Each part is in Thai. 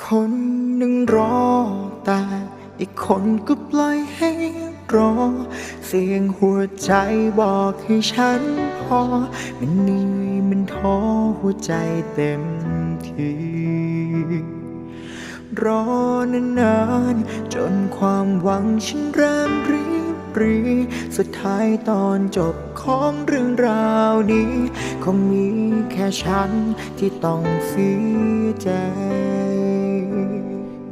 คนหนึ่งรอแต่อีกคนก็ปล่อยให้รอ เสียงหัวใจบอกให้ฉันพอ มันเหนื่อยมันท้อหัวใจเต็มทีรอนานๆจนความหวังฉันเริ่มรีบรีสุดท้ายตอนจบของเรื่องราวนี้ คงมีแค่ฉันที่ต้องเสียใจ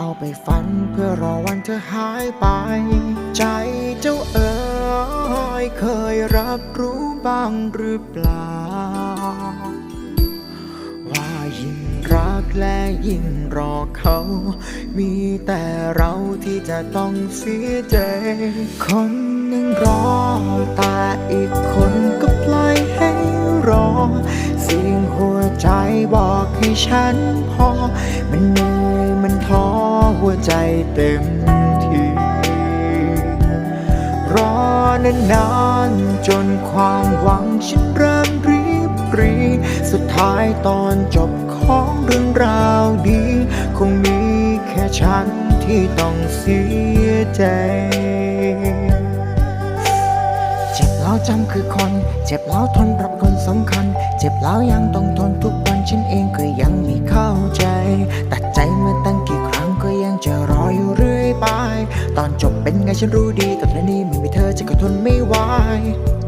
เอาไปฝันเพื่อรอวันเธอหายไป ใจเจ้าเอ๋ยเคยรับรู้บ้างหรือเปล่า ว่ายิ่งรักและยิ่งรอเขา มีแต่เราที่จะต้องเสียใจ คนหนึ่งรอแต่อีกคนก็ปล่อยให้รอสียงหัวใจบอกให้ฉันพอมันเหนื่อย มันท้อหัวใจเต็มทีรอนานๆจนความหวังฉันเริ่มรีบรีสุดท้ายตอนจบของเรื่องราวดี คงมีแค่ฉันที่ต้องเสียใจเจ็บแล้วจำคือคน เจ็บแล้วทนรับคนสำคัญ เจ็บแล้วยังต้องทนทุกวันฉันเองก็ยัง ตอนจบเป็นไงฉันรู้ดีแต่ในนี้ไม่มีเธอจะก็ทนไม่ไหว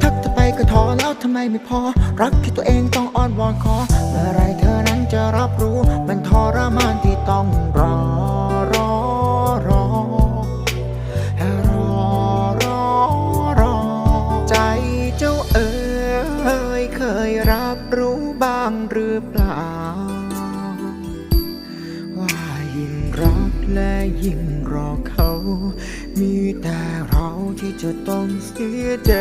ทักเธอไปก็ท้อแล้วทำไมไม่พอ รักที่ตัวเองต้องอ้อนวอนขอ เมื่อไรเธอนั้นจะรับรู้ มันทรมานที่ต้องรอรอรอรอรอรอใจเจ้าเอ๋ยเคยรับรู้บ้างหรือเปล่า และยิ่งรอเขา มีแต่เราที่จะต้องเสียใจ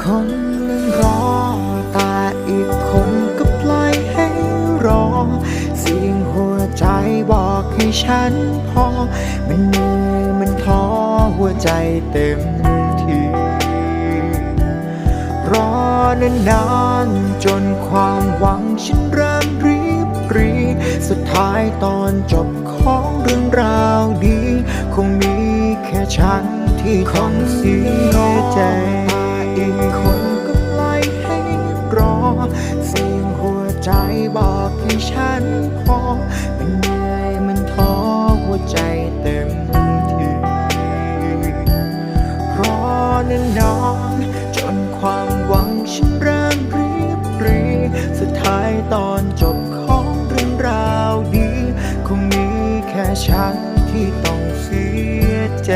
คนหนึ่งรอแต่อีกคนก็ปล่อยให้รอ เสียงหัวใจบอกให้ฉันพอ มันเหนื่อยมันท้อหัวใจเต็มทีรอนานๆจนความหวังฉันเริ่มรี รี สุดท้ายตอนจบของเรื่องราวดีคงมีแค่ฉันที่ต้องเสียใจอีกคนก็ปล่อยให้รอ เสียงหัวใจบอกให้ฉันพอมันเหนื่อยมันท้อหัวใจเต็มทีรอนานๆจนความหวังฉันเริ่มรีบรี สุดท้ายตอนจบ ฉันที่ต้องเสียใจ